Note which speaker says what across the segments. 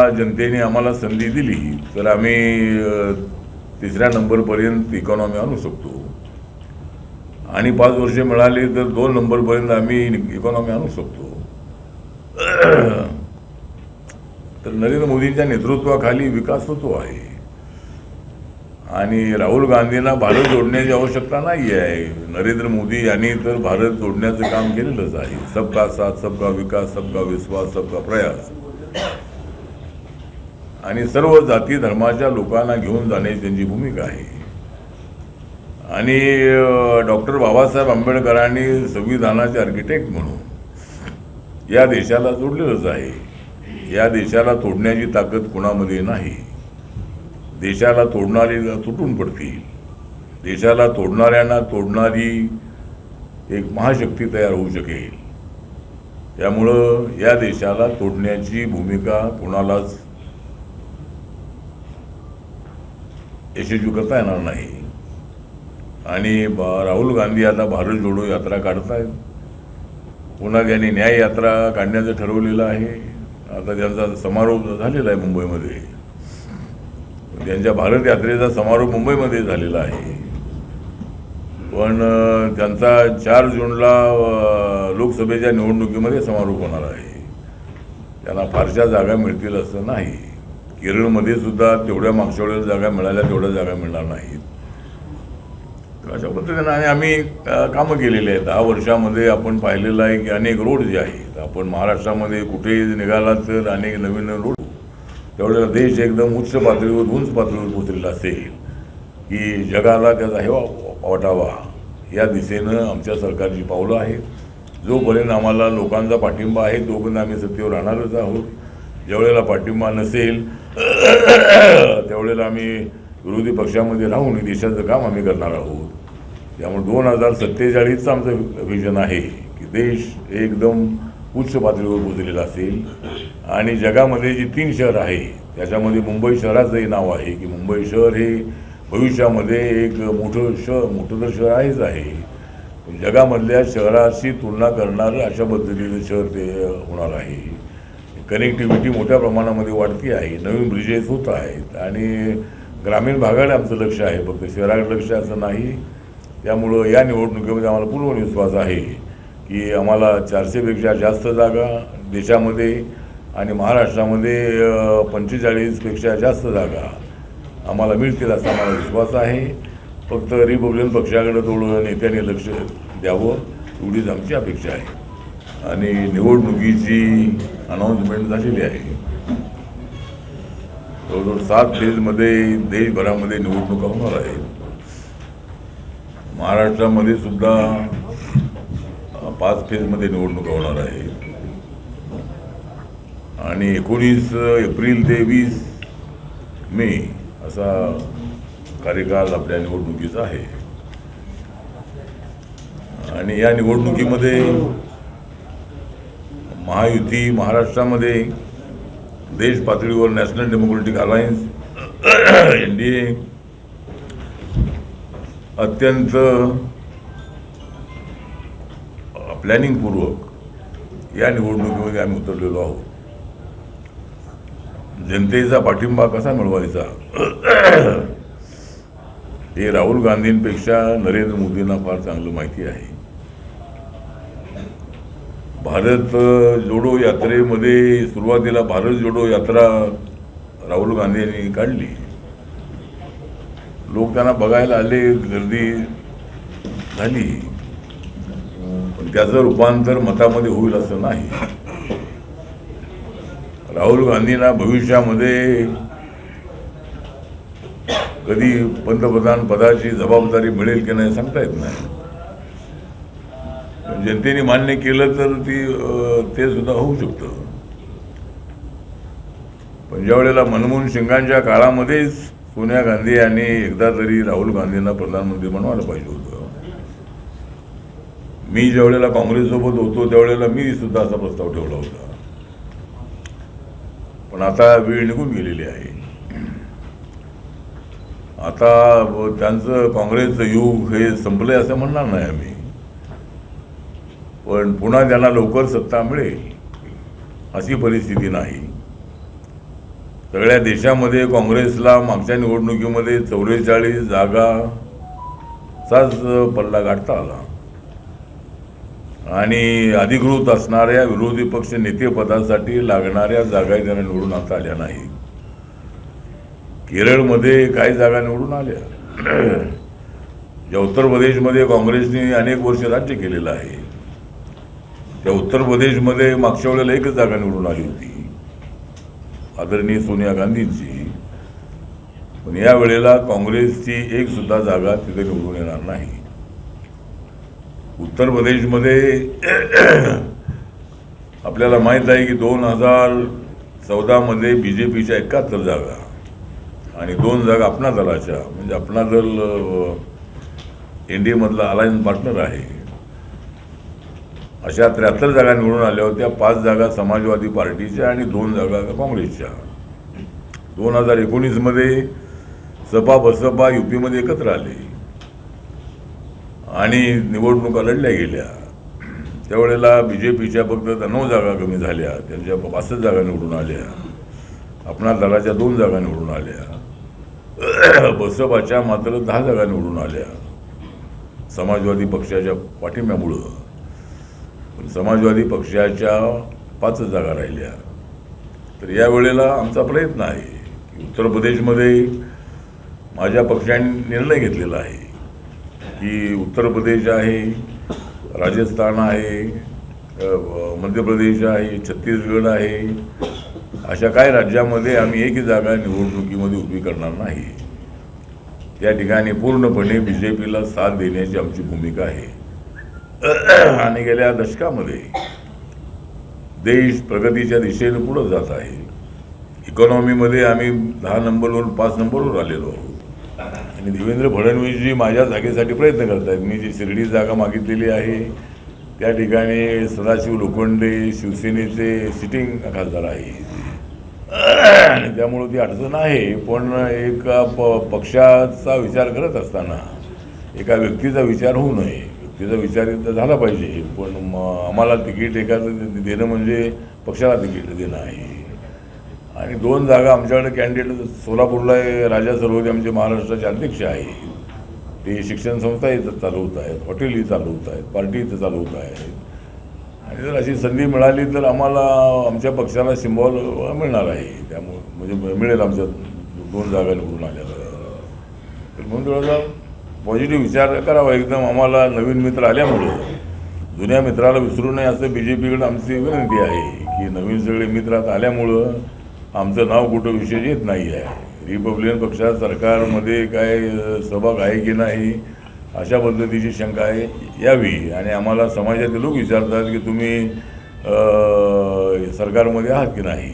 Speaker 1: जनतेने आम्हाला संधी दिली तर आम्ही तिसऱ्या नंबरपर्यंत इकॉनॉमी आणू शकतो. आणि पाच वर्ष मिळाली तर दोन नंबरपर्यंत आम्ही इकॉनॉमी आणू शकतो. तर नरेंद्र मोदींच्या नेतृत्वाखाली विकास होतो आहे. आणि राहुल गांधींना भारत जोडण्याची आवश्यकता नाही आहे. नरेंद्र मोदी यांनी तर भारत जोडण्याचं काम केलेलंच आहे. सबका साथ सबका विकास सबका विश्वास सबका प्रयास. आणि सर्व जाती धर्माच्या लोकांना घेऊन जाण्याची त्यांची भूमिका आहे. आणि डॉक्टर बाबासाहेब आंबेडकरांनी संविधानाचे आर्किटेक्ट म्हणून या देशाला जोडलेलंच आहे. या देशाला तोडण्याची ताकद कुणामध्ये नाही. देशाला तोडणारे तुटून पडतील. देशाला तोडणाऱ्यांना तोडणारी एक महाशक्ती तयार होऊ शकेल. त्यामुळं या देशाला तोडण्याची भूमिका कोणालाच यशस्वी करता येणार नाही. आणि ब राहुल गांधी आता भारत जोडो यात्रा काढत आहेत पुन्हा त्यांनी न्याय यात्रा काढण्याचं ठरवलेलं आहे. आता त्यांचा समारोप झालेला आहे मुंबईमध्ये त्यांच्या भारत यात्रेचा समारोप मुंबईमध्ये झालेला आहे. पण त्यांचा चार जूनला लोकसभेच्या निवडणुकीमध्ये समारोप होणार आहे. त्यांना फारशा जागा मिळतील असं नाही. केरळमध्ये सुद्धा तेवढ्या मागच्या वेळेला जागा मिळाल्या तेवढ्या जागा मिळणार नाहीत. तर अशा पद्धतीने आणि आम्ही कामं केलेली आहेत. दहा वर्षामध्ये आपण पाहिलेलं आहे की अनेक रोड जे आहेत आपण महाराष्ट्रामध्ये कुठेही निघाला तर अनेक नवीन रोड त्यावेळेला देश एकदम उच्च पातळीवर उंच पातळीवर पोचलेला असेल की जगाला त्याचा हेवा वाटावा. या दिशेनं आमच्या सरकारची पावलं आहेत. जोपर्यंत आम्हाला लोकांचा पाठिंबा आहे तोपर्यंत आम्ही सत्तेवर राहणारच आहोत. ज्यावेळेला पाठिंबा नसेल त्यावेळेला आम्ही विरोधी पक्षामध्ये राहून देशाचं काम आम्ही करणार आहोत. त्यामुळे दोन हजार सत्तेचाळीसचं आमचं विजन आहे की देश एकदम उच्च पातळीवर पोचलेला असेल. आणि जगामध्ये जी तीन शहर आहे त्याच्यामध्ये मुंबई शहराचंही नाव आहे की मुंबई शहर हे भविष्यामध्ये एक मोठं शहर मोठं तर शहर आहेच आहे. जगामधल्या शहराशी तुलना करणारं अशा पद्धतीचं शहर ते होणार आहे. कनेक्टिव्हिटी मोठ्या प्रमाणामध्ये वाढती आहे. नवीन ब्रिजेस होत आहेत. आणि ग्रामीण भागाकडे आमचं लक्ष आहे. फक्त शहराकडे लक्ष असं नाही. त्यामुळं या निवडणुकीमध्ये आम्हाला पूर्ण विश्वास आहे की आम्हाला चारशेपेक्षा जास्त जागा देशामध्ये आणि महाराष्ट्रामध्ये पंचेचाळीसपेक्षा जास्त जागा आम्हाला मिळतील असा आम्हाला विश्वास आहे. फक्त रिपब्लिकन पक्षाकडे थोडं नेत्याने लक्ष द्यावं. एवढीच आमची अपेक्षा आहे. आणि निवडणुकीची अनाऊन्समेंट झालेली आहे. जवळजवळ सात फेजमध्ये देशभरामध्ये निवडणुका होणार आहेत महाराष्ट्रामध्ये सुद्धा पाच फेजमध्ये निवडणुका होणार आहेत आणि एकोणीस एप्रिल ते वीस मे असा कार्यकाल आपल्या निवडणुकीचा आहे. आणि या निवडणुकीमध्ये महायुती महाराष्ट्रामध्ये देश पातळीवर national democratic alliance N D A अत्यंत प्लॅनिंगपूर्वक या निवडणुकीमध्ये आम्ही उतरलेलो आहोत. जनतेचा पाठिंबा कसा मिळवायचा? हे राहुल गांधींपेक्षा नरेंद्र मोदींना फार चांगलं माहिती आहे. भारत जोडो यात्रेमध्ये सुरुवातीला भारत जोडो यात्रा राहुल गांधी यांनी काढली. लोक त्यांना बघायला आले गर्दी झाली. पण त्याचं रूपांतर मतामध्ये होईल असं नाही. राहुल गांधींना भविष्यामध्ये कधी पंतप्रधान पदाची जबाबदारी मिळेल की नाही सांगता येत नाही. जनतेने मान्य केलं तर ती ते सुद्धा होऊ शकतं. पण ज्या वेळेला मनमोहन सिंगांच्या काळामध्येच सोनिया गांधी यांनी एकदा तरी राहुल गांधींना प्रधानमंत्री बनवायला पाहिजे होतं. मी ज्या वेळेला काँग्रेससोबत होतो त्यावेळेला मी सुद्धा असा प्रस्ताव ठेवला होता. पण आता वेळ निघून गेलेली आहे. आता त्यांचं काँग्रेसचं युग हे संपलंय असं म्हणणार नाही आम्ही. पण पुन्हा त्यांना लवकर सत्ता मिळेल अशी परिस्थिती नाही. सगळ्या देशामध्ये काँग्रेसला मागच्या निवडणुकीमध्ये चौवेचाळीस जागाचाच पल्ला गाठता आला. आणि अधिकृत असणाऱ्या विरोधी पक्ष नेतेपदासाठी लागणाऱ्या जागा त्यांना निवडून आता आल्या नाही केरळमध्ये काही जागा निवडून आल्या. ज्या उत्तर प्रदेशमध्ये काँग्रेसने अनेक वर्ष राज्य केलेलं आहे. त्या उत्तर प्रदेशमध्ये मागच्या वेळेला एकच जागा निवडून आली होती. आदरणीय सोनिया गांधींची. पण या वेळेला काँग्रेसची एक सुद्धा जागा तिथे निवडून येणार नाही. उत्तर प्रदेशमध्ये आपल्याला माहीत आहे की दोन हजार चौदामध्ये बी जे पीच्या एकाहत्तर जागा आणि दोन जागा अपना दलाच्या म्हणजे अपना दल एन डी एमधला अलायन्स पार्टनर आहे. अशा त्र्याहत्तर जागा निवडून आल्या होत्या. पाच जागा समाजवादी पार्टीच्या आणि दोन जागा काँग्रेसच्या. दोन हजार एकोणीसमध्ये सपा बसपा युपीमध्ये एकत्र आले. आणि निवडणुका लढल्या गेल्या. त्यावेळेला बी जे पीच्या फक्त नऊ जागा कमी झाल्या. त्यांच्या पासष्ट जागा निवडून आल्या. आपणा दलाच्या दोन जागा निवडून आल्या. बसपाच्या मात्र दहा जागा निवडून आल्या. समाजवादी पक्षाच्या पाठिंब्यामुळं. समाजवादी पक्षाच्या पाच जागा राहिल्या. तर या वेळेला आमचा प्रयत्न आहे की उत्तर प्रदेशमध्ये माझ्या पक्षाने निर्णय घेतलेला आहे की उत्तर प्रदेश आहे राजस्थान आहे मध्य प्रदेश आहे छत्तीसगड आहे अशा काही राज्यामध्ये आम्ही एकही जागा निवडणुकीमध्ये उभी करणार नाही. त्या ठिकाणी पूर्णपणे बी जे पीला साथ देण्याची आमची भूमिका आहे. आणि गेल्या दशकामध्ये देश प्रगतीच्या दिशेने पुढं जात आहे. इकॉनॉमीमध्ये आम्ही दहा नंबरवरून पाच नंबरवर आलेलो आहोत. आणि देवेंद्र फडणवीसजी माझ्या जागेसाठी प्रयत्न करत आहेत मी जी शिर्डी जागा मागितलेली आहे त्या ठिकाणी सदाशिव लोखंडे शिवसेनेचे सिटिंग खासदार आहे. आणि त्यामुळं ती अडचण आहे पण एका प पक्षाचा विचार करत असताना एका व्यक्तीचा विचार होऊ नये. व्यक्तीचा विचार तर झाला पाहिजे पण मग आम्हाला तिकीट एखादं देणं म्हणजे पक्षाला तिकीट देणं आहे. आणि दोन जागा आमच्याकडे कॅन्डिडेट सोलापूरला राजा सरोवरी आमचे महाराष्ट्राचे अध्यक्ष आहे ते शिक्षण संस्था इथं चालवत आहेत हॉटेलही चालवत आहेत पार्टी इथं चालवत आहेत. आणि जर अशी संधी मिळाली तर आम्हाला आमच्या पक्षाला सिम्बॉल मिळणार आहे. त्यामुळे म्हणजे मिळेल आमच्या दोन जागा निवडून आल्या तर म्हणून म्हणजे पॉझिटिव्ह विचार करावा एकदम आम्हाला नवीन मित्र आल्यामुळं. जुन्या मित्राला विसरू नये असं बी जे पीकडे आमची विनंती आहे की नवीन सगळे मित्र आता आल्यामुळं आमचं नाव कुठं विशेष येत नाही आहे. रिपब्लिकन पक्षात सरकारमध्ये काय सहभाग आहे की नाही अशा पद्धतीची शंका आहे यावी. आणि आम्हाला समाजातील लोक विचारतात की तुम्ही सरकारमध्ये आहात की नाही?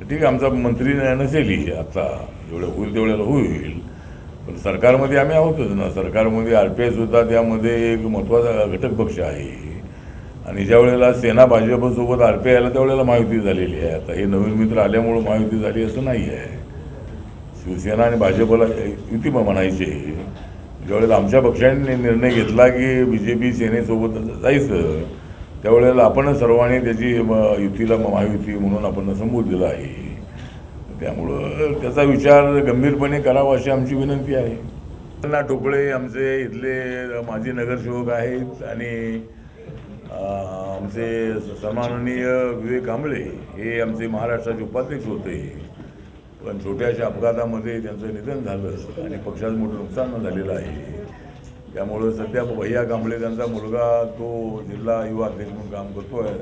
Speaker 1: ठीक आहे आमचा मंत्री नसेलही आता. जेवढं होईल तेवढ्याला होईल. पण सरकारमध्ये आम्ही आहोतच ना. सरकारमध्ये आर पी सुद्धा त्यामध्ये एक महत्त्वाचा घटक पक्ष आहे. आणि ज्या वेळेला सेना भाजपसोबत आर पी आयला त्यावेळेला महायुती झालेली आहे. आता हे नवीन मित्र आल्यामुळं महायुती झाली असं नाही आहे. शिवसेना आणि भाजपला युती म्हणायची ज्यावेळेला आमच्या पक्षाने निर्णय घेतला की बी जे पी सेनेसोबत जायचं त्यावेळेला आपण सर्वांनी त्याची युतीला महायुती म्हणून आपण संबोधलेलं आहे. त्यामुळं त्याचा विचार गंभीरपणे करावा अशी आमची विनंती आहे. अण्णा टोकळे आमचे इथले माजी नगरसेवक आहेत आणि आमचे सन्माननीय विवेक कांबळे हे आमचे महाराष्ट्राचे उपाध्यक्ष होते. पण छोट्याशा अपघातामध्ये त्यांचं निधन झालं आणि पक्षाचं मोठं नुकसान झालेलं आहे. त्यामुळं सध्या भैया कांबळे त्यांचा मुलगा तो जिल्हा युवा अध्यक्ष म्हणून काम करतो आहे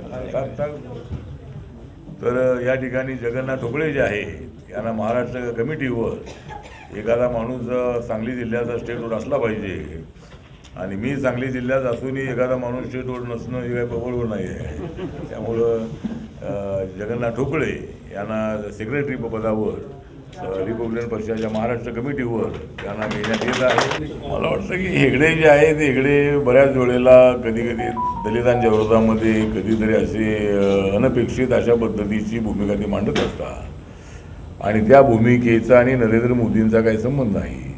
Speaker 1: तर या ठिकाणी जगन्नाथ ठोकळे जे आहे यांना महाराष्ट्र कमिटीवर एखादा माणूस सांगली जिल्ह्याचा स्टेट रोड असला पाहिजे. आणि मी सांगली जिल्ह्यात असूनही एखादा माणूस स्टेट रोड नसणं हे काही बरोबर नाही आहे. त्यामुळं जगन्नाथ ठोकळे यांना सेक्रेटरी पदावर रिपब्लिकन पक्षाच्या महाराष्ट्र कमिटीवर त्यांना घेण्यात येत आहे. मला वाटतं की हेगडे जे आहेत हेगडे बऱ्याच वेळेला कधी कधी दलितांच्या विरोधामध्ये कधीतरी असे अनपेक्षित अशा पद्धतीची भूमिका ते मांडत असतात. आणि त्या भूमिकेचा आणि नरेंद्र मोदींचा काही संबंध नाही.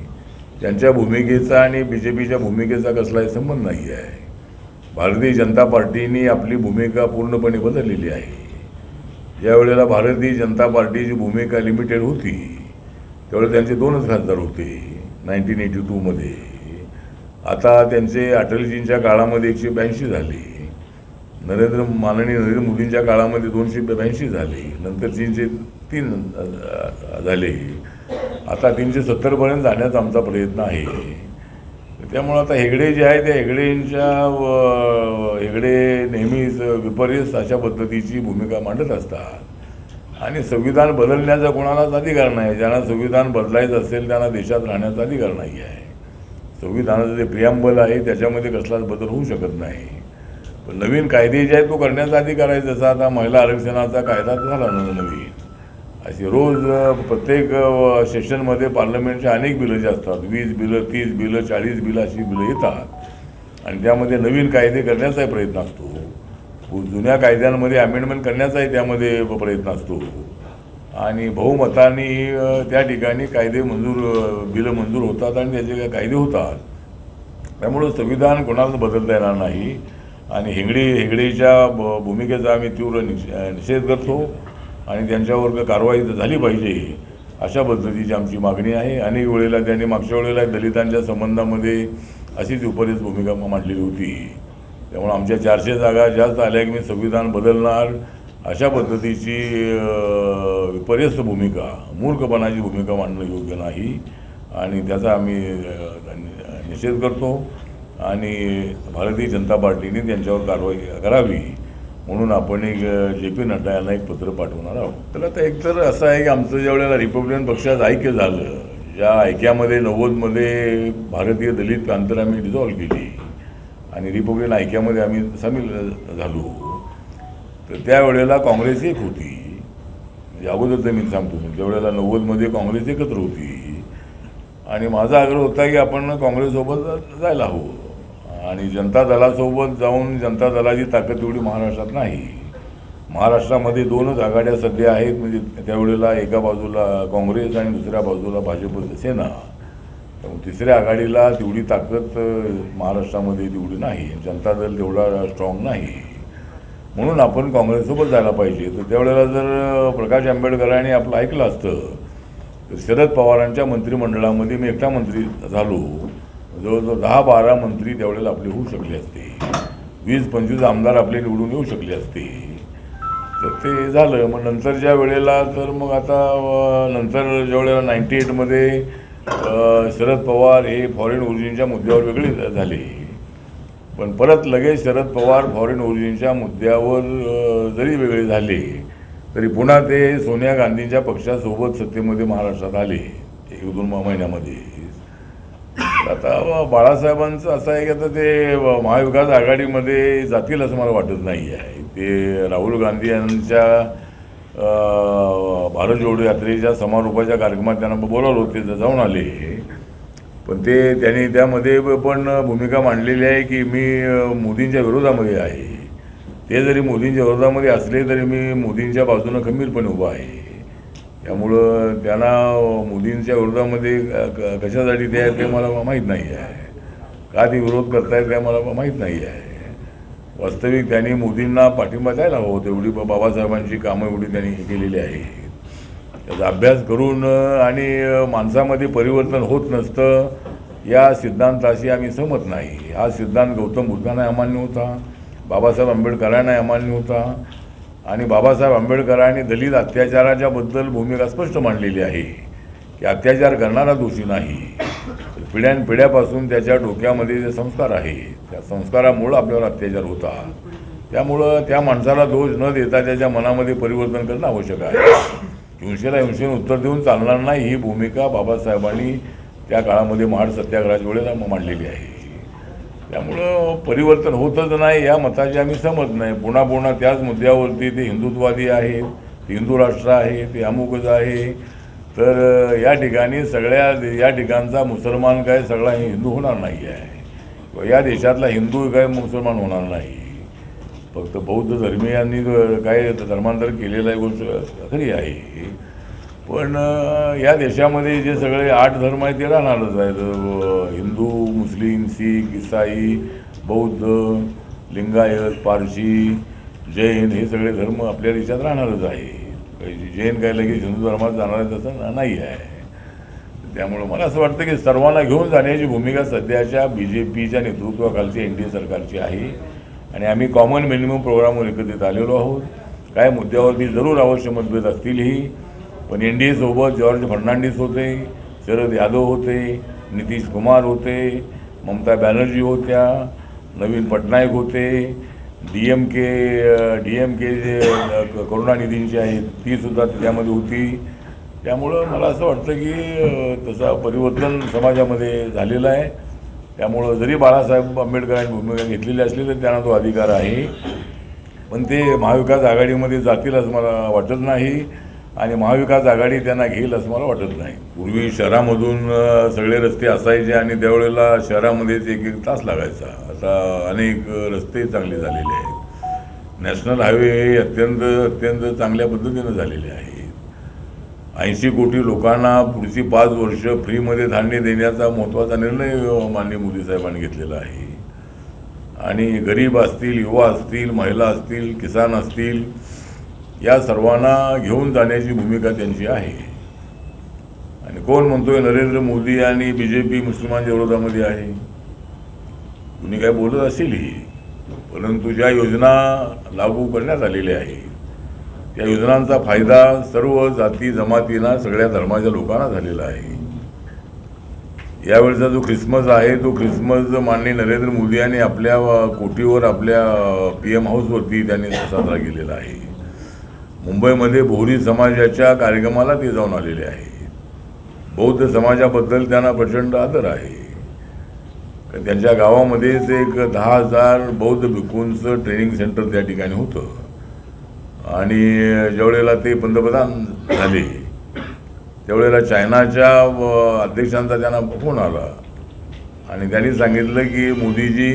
Speaker 1: त्यांच्या भूमिकेचा आणि बी जे पीच्या भूमिकेचा कसलाही संबंध नाही आहे. भारतीय जनता पार्टीने आपली भूमिका पूर्णपणे बदललेली आहे. ज्यावेळेला भारतीय जनता पार्टीची भूमिका लिमिटेड होती. त्यावेळेला त्यांचे दोनच खासदार होते नाईन्टीन एटी टूमध्ये आता त्यांचे अटलजींच्या काळामध्ये एकशे ब्याऐंशी झाले. नरेंद्र माननीय नरेंद्र मोदींच्या काळामध्ये दोनशे ब्याऐंशी झाले. नंतर तीनशे तीन झाले. आता तीनशे सत्तरपर्यंत जाण्याचा आमचा प्रयत्न आहे. त्यामुळं आता हेगडे जे आहे त्या हेगडेंच्या व- हेगडे नेहमीच विपरीत अशा पद्धतीची भूमिका मांडत असतात. आणि संविधान बदलण्याचा कोणालाच अधिकार नाही. ज्यांना संविधान बदलायचं असेल त्यांना देशात राहण्याचा अधिकार नाही आहे. संविधानाचं जे प्रियांबल आहे त्याच्यामध्ये कसलाच बदल होऊ शकत नाही. पण नवीन कायदे जे आहेत तो करण्याचा अधिकार आहे. जसा आता महिला आरक्षणाचा कायदा झाला नवीन. अशी रोज प्रत्येक सेशनमध्ये पार्लमेंटचे अनेक बिलं जे असतात वीस बिलं तीस बिलं चाळीस बिलं अशी बिलं येतात. आणि त्यामध्ये नवीन कायदे करण्याचाही प्रयत्न असतो. जुन्या कायद्यांमध्ये अमेंडमेंट करण्याचाही त्यामध्ये प्रयत्न असतो. आणि बहुमताने त्या ठिकाणी कायदे मंजूर बिलं मंजूर होतात आणि त्याचे काही कायदे होतात. त्यामुळं संविधान कोणाला बदलता येणार नाही. आणि हिंगडी हिंगडीच्या ब- भूमिकेचा आम्ही तीव्र निषेध करतो. आणि त्यांच्यावर कारवाई झाली पाहिजे. अशा पद्धतीची आमची मागणी आहे. अनेक वेळेला त्यांनी मागच्या वेळेला दलितांच्या संबंधामध्ये अशीच विपरीत भूमिका मांडलेली होती. त्यामुळे आमच्या चारशे जागा जास्त आल्या की मी संविधान बदलणार अशा पद्धतीची विपर्यस्त भूमिका मूर्खपणाची भूमिका मांडणं योग्य नाही. आणि त्याचा आम्ही निषेध करतो. आणि भारतीय जनता पार्टीने त्यांच्यावर कारवाई करावी. म्हणून आपण एक जे पी नड्डा यांना एक पत्र पाठवणार आहोत. तर आता एकतर असं आहे की आमचं ज्या वेळेला रिपब्लिकन पक्षात ऐक्य झालं ज्या ऐक्यामध्ये नव्वदमध्ये भारतीय दलित प्रांतर आम्ही डिझॉल्व्ह केली आणि रिपब्लिकन ऐक्यामध्ये आम्ही सामील झालो. तर त्यावेळेला काँग्रेस एक होती. म्हणजे अगोदरचं मी सांगतो त्यावेळेला नव्वदमध्ये काँग्रेस एकत्र होती. आणि माझा आग्रह होता की आपण काँग्रेससोबत जायला हवं. आणि जनता दलासोबत जाऊन जनता दलाची ताकद एवढी महाराष्ट्रात नाही. महाराष्ट्रामध्ये दोनच आघाड्या सध्या आहेत म्हणजे त्यावेळेला एका बाजूला काँग्रेस आणि दुसऱ्या बाजूला भाजप सेना. त्यामुळे तिसऱ्या आघाडीला तेवढी ताकद महाराष्ट्रामध्ये तेवढी नाही. जनता दल तेवढा स्ट्रॉंग नाही. म्हणून आपण काँग्रेससोबत जायला पाहिजे. तर त्यावेळेला जर प्रकाश आंबेडकरांनी आपलं ऐकलं असतं तर शरद पवारांच्या मंत्रिमंडळामध्ये मी एकटा मंत्री झालो. जवळजवळ दहा बारा मंत्री त्यावेळेला आपले होऊ शकले असते. वीस पंचवीस आमदार आपले निवडून येऊ शकले असते. तर ते झालं. मग नंतरच्या वेळेला तर मग आता नंतर ज्यावेळेला नाईन्टी एटमध्ये शरद पवार हे फॉरेन ओरिजिनच्या मुद्द्यावर वेगळे झाले. पण परत लगेच शरद पवार फॉरेन ओरिजिनच्या मुद्द्यावर जरी वेगळे झाले तरी पुन्हा ते सोनिया गांधींच्या पक्षासोबत सत्तेमध्ये महाराष्ट्रात आले एक दोन महिन्यामध्ये. आता बाळासाहेबांचं असं आहे की आता ते महाविकास आघाडीमध्ये जातील असं मला वाटत नाही आहे. ते राहुल गांधी यांच्या भारत जोडो यात्रेच्या समारोपाच्या कार्यक्रमात त्यांना बोलावलं होते जाऊन आले. पण ते त्यांनी त्यामध्ये पण भूमिका मांडलेली आहे की मी मोदींच्या विरोधामध्ये आहे. ते जरी मोदींच्या विरोधामध्ये असले तरी मी मोदींच्या बाजूनं खंबीरपणे उभा आहे. त्यामुळं त्यांना मोदींच्या विरोधामध्ये क- कशासाठी ते आहे ते मला माहीत नाही आहे. का ते विरोध करतायत काय मला माहीत नाही आहे. वास्तविक त्यांनी मोदींना पाठिंबा द्यायला हवं तेवढी ब- बाबासाहेबांची कामं एवढी त्यांनी केलेली आहे त्याचा अभ्यास करून आणि माणसामध्ये परिवर्तन होत नसतं या सिद्धांताशी आम्ही सहमत नाही. हा सिद्धांत गौतम बुद्धांना अमान्य होता. बाबासाहेब आंबेडकरांना अमान्य होता. आणि बाबासाहेब आंबेडकरांनी दलित अत्याचाराच्या बद्दल भूमिका स्पष्ट मांडलेली आहे. की अत्याचार करणारा दोषी नाही. पिढ्यानपिढ्यापासून त्याच्या डोक्यामध्ये जे संस्कार आहेत त्या संस्कारामुळं आपल्यावर अत्याचार होता त्यामुळं त्या माणसाला दोष न देता त्याच्या मनामध्ये परिवर्तन करणं आवश्यक आहे. हिंसेला हिंसेने उत्तर देऊन चालणार नाही ही भूमिका बाबासाहेबांनी त्या काळामध्ये महाड सत्याग्रहाच्या वेळेला मांडलेली आहे. त्यामुळं परिवर्तन होतच नाही या मताची आम्ही समज नाही. पुन्हा पुन्हा त्याच मुद्द्यावरती ते हिंदुत्ववादी आहेत ते हिंदू राष्ट्र आहे ते अमुकच आहे. तर या ठिकाणी सगळ्या या ठिकाणचा मुसलमान काय सगळा हे हिंदू होणार नाही आहे. या देशातला हिंदू काय मुसलमान होणार नाही. फक्त बौद्ध धर्मीयांनी काय धर्मांतर केलेलं आहे गोष्ट खरी आहे. पण या देशामध्ये जे सगळे आठ धर्म आहेत ते राहणारच आहेत. हिंदू मुस्लिम शीख इसाई बौद्ध लिंगायत पारशी जैन हे सगळे धर्म आपल्या देशात राहणारच आहे जैन काय लगेच हिंदू धर्मात जाणार आहे तसं नाही आहे. त्यामुळं मला असं वाटतं की सर्वांना घेऊन जाण्याची भूमिका सध्याच्या बी जे पीच्या नेतृत्वाखालची एन डी ए सरकारची आहे. आणि आम्ही कॉमन मिनिमम प्रोग्रामवर एकत्रित आलेलो आहोत. काय मुद्द्यावरती जरूर अवश्य मतभेद असतीलही. पण एन डी एसोबत जॉर्ज फर्नांडिस होते शरद यादव होते नितीश कुमार होते ममता बॅनर्जी होत्या नवीन पटनायक होते D M K D M K J क- करुणानिधींची आहेत तीसुद्धा त्यामध्ये होती. त्यामुळं मला असं वाटतं की तसा परिवर्तन समाजामध्ये झालेलं आहे. त्यामुळं जरी बाळासाहेब आंबेडकरांनी भूमिका घेतलेली असली तरी त्यांना तो अधिकार आहे. पण ते महाविकास आघाडीमध्ये जातील असं मला वाटत नाही. आणि महाविकास आघाडी त्यांना घेईल असं मला वाटत नाही. पूर्वी शहरामधून सगळे रस्ते असायचे आणि त्यावेळेला शहरामध्येच एक एक तास लागायचा. आता अनेक रस्ते चांगले झालेले आहेत. नॅशनल हायवे हे अत्यंत अत्यंत चांगल्या पद्धतीनं झालेले आहेत. ऐंशी कोटी लोकांना पुढची पाच वर्ष फ्रीमध्ये धान्य देण्याचा महत्त्वाचा निर्णय माननीय मोदी साहेबांनी घेतलेला आहे. आणि गरीब असतील युवा असतील महिला असतील किसान असतील या सर्वांना घेऊन जाण्याची भूमिका त्यांची आहे. आणि कोण म्हणतोय नरेंद्र मोदी आणि बी जे पी मुस्लिमांच्या विरोधामध्ये आहे? कुणी काय बोलत असेलही परंतु ज्या योजना लागू करण्यात आलेल्या आहेत त्या योजनांचा फायदा सर्व जाती जमातींना सगळ्या धर्माच्या लोकांना झालेला आहे. यावेळचा जो ख्रिसमस आहे तो ख्रिसमस माननीय नरेंद्र मोदी यांनी आपल्या कोटीवर आपल्या पी एम हाऊसवरती त्यांनी साजरा केलेला आहे. मुंबईमध्ये बोहरी समाजाच्या कार्यक्रमाला ते जाऊन आलेले आहेत. बौद्ध समाजाबद्दल त्यांना प्रचंड आदर आहे. त्यांच्या गावामध्येच एक दहा हजार बौद्ध भिक्खूंचं ट्रेनिंग सेंटर त्या ठिकाणी होतं. आणि ज्यावेळेला ते पंतप्रधान झाले त्यावेळेला चायनाच्या अध्यक्षांचा त्यांना फोन आला. आणि त्यांनी सांगितलं की मोदीजी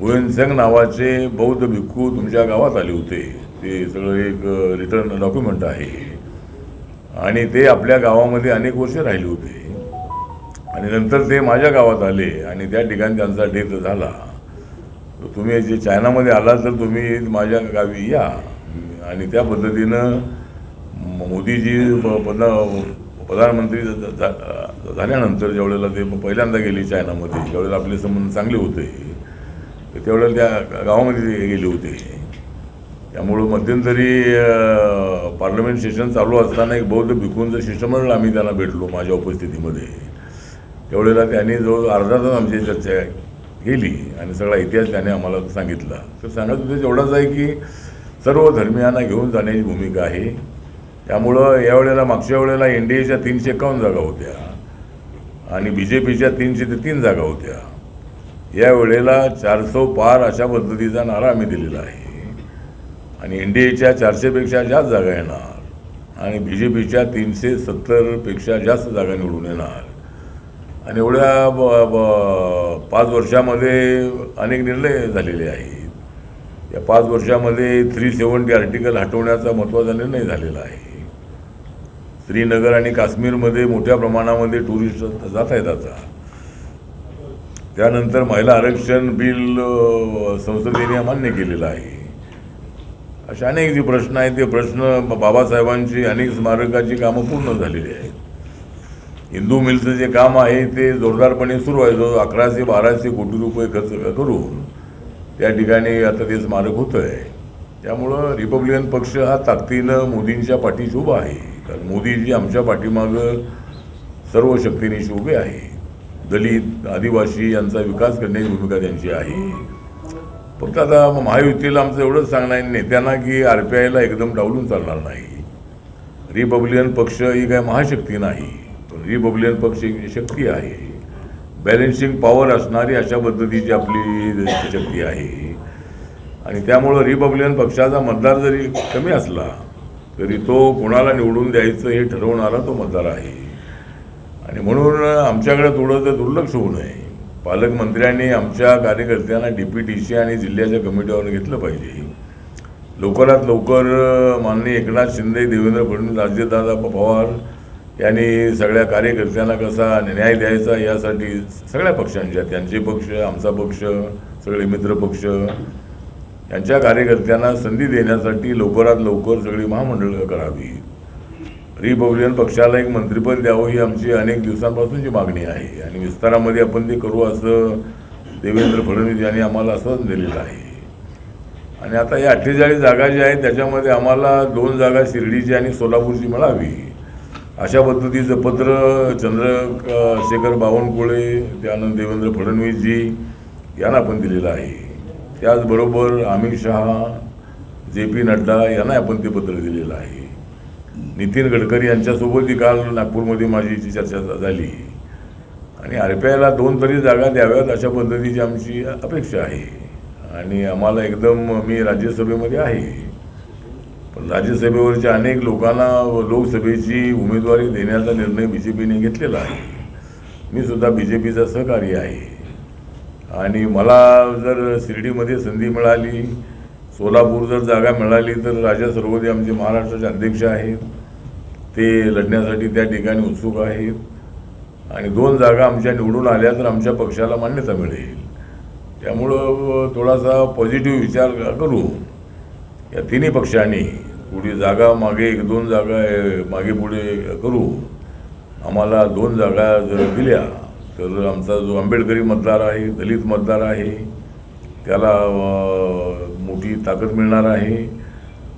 Speaker 1: हुएनसंग नावाचे बौद्ध भिक्खू तुमच्या गावात आले होते. ते सगळं एक रिटर्न डॉक्युमेंट आहे. आणि ते आपल्या गावामध्ये अनेक वर्ष राहिले होते. आणि नंतर ते माझ्या गावात आले आणि त्या ठिकाणी त्यांचा डेथ झाला. तर तुम्ही जे चायनामध्ये आलात तर तुम्ही माझ्या गावी या. आणि त्या पद्धतीनं मोदीजी पद प्रधानमंत्री झाल्यानंतर ज्यावेळेला ते पहिल्यांदा गेले चायनामध्ये ज्यावेळेला आपले संबंध चांगले होते तर त्यावेळेला त्या गावामध्ये ते गेले होते. त्यामुळं मध्यंतरी पार्लमेंट सेशन चालू असताना एक बौद्ध भिकूंचं शिष्टमंडळ आम्ही त्यांना भेटलो माझ्या उपस्थितीमध्ये. त्यावेळेला त्यांनी जवळ अर्धा तास आमची चर्चा केली आणि सगळा इतिहास त्याने आम्हाला सांगितला. तर सांगत उद्देश एवढाच आहे की सर्व धर्मियांना घेऊन जाण्याची भूमिका आहे. त्यामुळं यावेळेला मागच्या वेळेला एन डी एच्या तीनशे एकावन्न जागा होत्या आणि बी जे पीच्या तीनशे ते तीन जागा होत्या. या वेळेला चारसो पार अशा पद्धतीचा नारा आम्ही दिलेला आहे. आणि एन डी एच्या चारशेपेक्षा जास्त जागा येणार. आणि बी जे पीच्या तीनशे सत्तरपेक्षा जास्त जागा निवडून येणार. आणि एवढ्या ब पाच वर्षामध्ये अनेक निर्णय झालेले आहेत. या पाच वर्षामध्ये थ्री सेवन्टी आर्टिकल हटवण्याचा महत्त्वाचा निर्णय झालेला आहे. श्रीनगर आणि काश्मीरमध्ये मोठ्या प्रमाणामध्ये टुरिस्ट जात आहेत आता. त्यानंतर महिला आरक्षण बिल संसदेने मान्य केलेलं आहे. अशा अनेक जे प्रश्न आहेत ते प्रश्न बाबासाहेबांची अनेक स्मारकाची कामं पूर्ण झालेली आहेत. हिंदू मिलचं जे काम आहे ते जोरदारपणे सुरू आहे. जो अकराशे बाराशे कोटी रुपये खर्च करून त्या ठिकाणी आता ते स्मारक होतं आहे त्यामुळं रिपब्लिकन पक्ष हा ताकदीनं मोदींच्या पाठीशी उभा आहे. कारण मोदीजी आमच्या पाठीमागं सर्व शक्तीनिशी उभे आहे दलित आदिवासी यांचा विकास करण्याची भूमिका त्यांची आहे. फक्त आता महायुतीला आमचं एवढंच सांगणं आहे नेत्यांना की आर पी आयला एकदम डावलून चालणार नाही. रिपब्लिकन पक्ष ही काय महाशक्ती नाही पण रिपब्लिकन पक्ष ही शक्ती आहे. बॅलेन्सिंग पॉवर असणारी अशा पद्धतीची आपली शक्ती आहे. आणि त्यामुळं रिपब्लिकन पक्षाचा मतदार जरी कमी असला तरी तो कोणाला निवडून द्यायचं हे ठरवणारा तो मतदार आहे. आणि म्हणून आमच्याकडे तर दुर्लक्ष होऊ नये पालकमंत्र्यांनी आमच्या कार्यकर्त्यांना डी पी टी सी आणि जिल्ह्याच्या कमिटीवर घेतलं पाहिजे. लवकरात लवकर माननीय एकनाथ शिंदे देवेंद्र फडणवीस अजितदादा पवार यांनी सगळ्या कार्यकर्त्यांना कसा न्याय द्यायचा यासाठी सगळ्या पक्षांच्या त्यांचे पक्ष आमचा पक्ष सगळे मित्र पक्ष यांच्या कार्यकर्त्यांना संधी देण्यासाठी लवकरात लवकर सगळी महामंडळं करावी. रिपब्लिकन पक्षाला एक मंत्रिपद द्यावं ही आमची अनेक दिवसांपासूनची मागणी आहे. आणि विस्तारामध्ये आपण ते करू असं देवेंद्र फडणवीस यांनी आम्हाला असं दिलेलं आहे. आणि आता या अठ्ठेचाळीस जागा ज्या आहेत त्याच्यामध्ये आम्हाला दोन जागा शिर्डीची आणि सोलापूरची मिळावी. अशा पद्धतीचं पत्र चंद्रशेखर बावनकुळे त्यानंतर देवेंद्र फडणवीसजी यांना आपण दिलेलं आहे. त्याचबरोबर अमित शहा जे पी नड्डा यांना आपण ते पत्र दिलेलं आहे. नितीन गडकरी यांच्यासोबतही काल नागपूरमध्ये माझी जी चर्चा झाली. आणि आर पी आयला दोन तरी जागा द्याव्यात अशा पद्धतीची आमची अपेक्षा आहे. आणि आम्हाला एकदम मी राज्यसभेमध्ये आहे. पण राज्यसभेवरच्या अनेक लोकांना लोकसभेची उमेदवारी देण्याचा निर्णय बी जे पीने घेतलेला आहे. मी सुद्धा बी जे पीचा सहकारी आहे. आणि मला जर शिर्डीमध्ये संधी मिळाली सोलापूर जर जागा मिळाली तर राजा सर्वोदय आमचे महाराष्ट्राचे अध्यक्ष आहेत. ते लढण्यासाठी त्या ठिकाणी उत्सुक आहेत. आणि दोन जागा आमच्या निवडून आल्या तर आमच्या पक्षाला मान्यता मिळेल. त्यामुळं थोडासा पॉझिटिव्ह विचार करू. या तिन्ही पक्षांनी पुढे जागा मागे एक दोन जागा मागे पुढे करू. आम्हाला दोन जागा जर दिल्या तर आमचा जो आंबेडकरी मतदार आहे दलित मतदार आहे त्याला मोठी ताकद मिळणार आहे.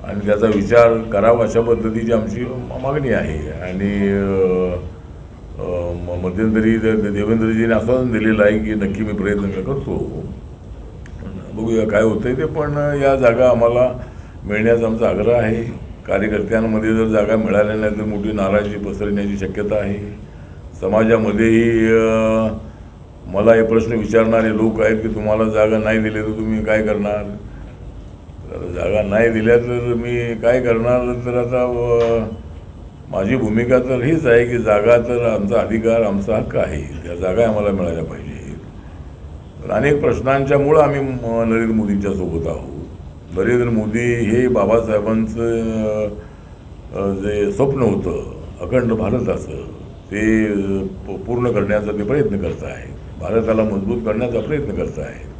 Speaker 1: आणि त्याचा विचार करावा अशा पद्धतीची आमची मागणी आहे. आणि म- मध्यंतरी देवेंद्रजीने आश्वासन दिलेलं आहे की नक्की मी प्रयत्न करतो. बघूया काय होतंय ते पण या जागा आम्हाला मिळण्याचा आमचा आग्रह आहे. कार्यकर्त्यांमध्ये जर जागा मिळाल्या नाही तर मोठी नाराजी पसरण्याची शक्यता आहे. समाजामध्येही मला हे प्रश्न विचारणारे लोक आहेत की तुम्हाला जागा नाही दिली तर तुम्ही काय करणार? जागा नाही दिल्या तर मी काय करणार? तर आता माझी भूमिका तर हीच आहे की जागा तर आमचा अधिकार आमचा हक्क आहे. त्या जागा आम्हाला मिळाल्या पाहिजेत अनेक प्रश्नांच्यामुळं आम्ही म- नरेंद्र मोदींच्या सोबत आहोत. नरेंद्र मोदी हे बाबासाहेबांचं जे स्वप्न होतं अखंड भारताचं ते प- पूर्ण करण्याचा ते प्रयत्न करत आहेत भारताला मजबूत करण्याचा प्रयत्न करत आहेत